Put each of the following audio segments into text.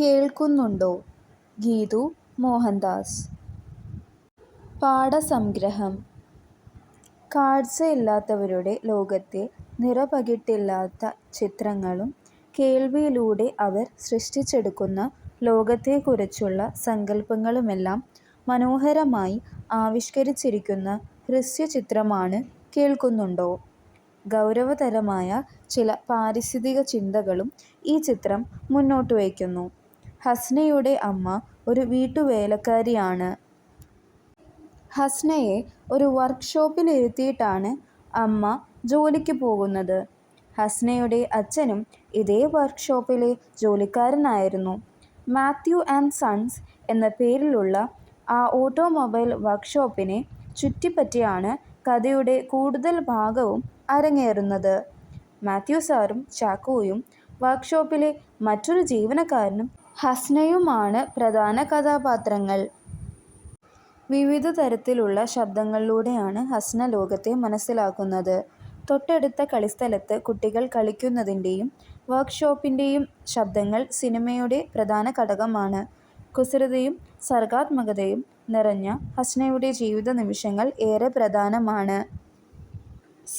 കേൾക്കുന്നുണ്ടോ ഗീതു മോഹൻദാസ് പാഠസംഗ്രഹം കാഴ്ചയില്ലാത്തവരുടെ ലോകത്തെ നിറപകിട്ടില്ലാത്ത ചിത്രങ്ങളും കേൾവിയിലൂടെ അവർ സൃഷ്ടിച്ചെടുക്കുന്ന ലോകത്തെക്കുറിച്ചുള്ള സങ്കല്പങ്ങളുമെല്ലാം മനോഹരമായി ആവിഷ്കരിച്ചിരിക്കുന്ന ഹൃസ്യചിത്രമാണ് കേൾക്കുന്നുണ്ടോ. ഗൗരവതരമായ ചില പാരിസ്ഥിതിക ചിന്തകളും ഈ ചിത്രം മുന്നോട്ടുവയ്ക്കുന്നു. ഹസ്നയുടെ അമ്മ ഒരു വീട്ടുവേലക്കാരിയാണ്. ഹസ്നയെ ഒരു വർക്ക്ഷോപ്പിൽ ഇരുത്തിയിട്ടാണ് അമ്മ ജോലിക്ക് പോകുന്നത്. ഹസ്നയുടെ അച്ഛനും ഇതേ വർക്ക്ഷോപ്പിലെ ജോലിക്കാരനായിരുന്നു. മാത്യു ആൻഡ് സൺസ് എന്ന പേരിലുള്ള ആ ഓട്ടോമൊബൈൽ വർക്ക്ഷോപ്പിനെ ചുറ്റിപ്പറ്റിയാണ് കഥയുടെ കൂടുതൽ ഭാഗവും അരങ്ങേറുന്നത്. മാത്യു സാറും ചാക്കോയും വർക്ക്ഷോപ്പിലെ മറ്റൊരു ജീവനക്കാരനും ഹസ്നയുമാണ് പ്രധാന കഥാപാത്രങ്ങൾ. വിവിധ തരത്തിലുള്ള ശബ്ദങ്ങളിലൂടെയാണ് ഹസ്ന ലോകത്തെ മനസ്സിലാക്കുന്നത്. തൊട്ടടുത്ത കളിസ്ഥലത്ത് കുട്ടികൾ കളിക്കുന്നതിന്റെയും വർക്ക്ഷോപ്പിന്റെയും ശബ്ദങ്ങൾ സിനിമയുടെ പ്രധാന ഘടകമാണ്. കുസൃതിയും സർഗാത്മകതയും നിറഞ്ഞ ഹസ്നയുടെ ജീവിത നിമിഷങ്ങൾ ഏറെ പ്രധാനമാണ്.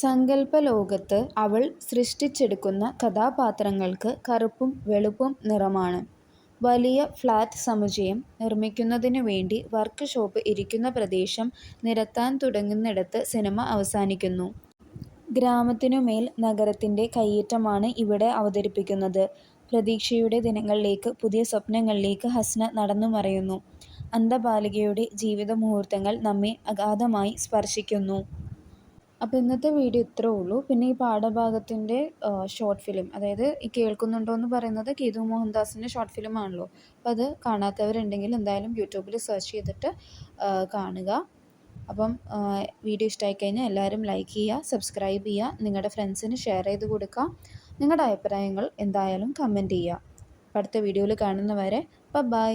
സങ്കല്പലോകത്ത് അവൾ സൃഷ്ടിച്ചെടുക്കുന്ന കഥാപാത്രങ്ങൾക്ക് കറുപ്പും വെളുപ്പും നിറമാണ്. വലിയ ഫ്ലാറ്റ് സമുച്ചയം നിർമ്മിക്കുന്നതിനുവേണ്ടി വർക്ക്ഷോപ്പ് ഇരിക്കുന്ന പ്രദേശം നിരത്താൻ തുടങ്ങുന്നിടത്ത് സിനിമ അവസാനിക്കുന്നു. ഗ്രാമത്തിനുമേൽ നഗരത്തിന്റെ കയ്യേറ്റമാണ് ഇവിടെ അവതരിപ്പിക്കുന്നത്. പ്രതീക്ഷയുടെ ദിനങ്ങളിലേക്ക് പുതിയ സ്വപ്നങ്ങളിലേക്ക് ഹസ്ന നടന്നു മറയുന്നു അന്ധബാലികയുടെ ജീവിതമുഹൂർത്തങ്ങൾ നമ്മെ അഗാധമായി സ്പർശിക്കുന്നു. അപ്പോൾ ഇന്നത്തെ വീഡിയോ ഇത്രേ ഉള്ളൂ. പിന്നെ ഈ പാഠഭാഗത്തിന്റെ ഷോർട്ട് ഫിലിം അതായത് ഈ കേൾക്കുന്നുണ്ടോ എന്ന് പറയുന്നത് കീതു മോഹൻദാസിന്റെ ഷോർട്ട് ഫിലിം ആണല്ലോ. അപ്പോൾ അത് കാണാത്തവരുണ്ടെങ്കിൽ എന്തായാലും യൂട്യൂബിൽ സെർച്ച് ചെയ്തിട്ട് കാണുക. അപ്പം വീഡിയോ ഇഷ്ടമായി കഴിഞ്ഞാൽ എല്ലാവരും ലൈക്ക് ചെയ്യുക, സബ്സ്ക്രൈബ് ചെയ്യുക, നിങ്ങളുടെ ഫ്രണ്ട്സിന് ഷെയർ ചെയ്ത് കൊടുക്കുക. നിങ്ങളുടെ അഭിപ്രായങ്ങൾ എന്തായാലും കമന്റ് ചെയ്യുക. അടുത്ത വീഡിയോയിൽ കാണുന്നവരെ ബൈ.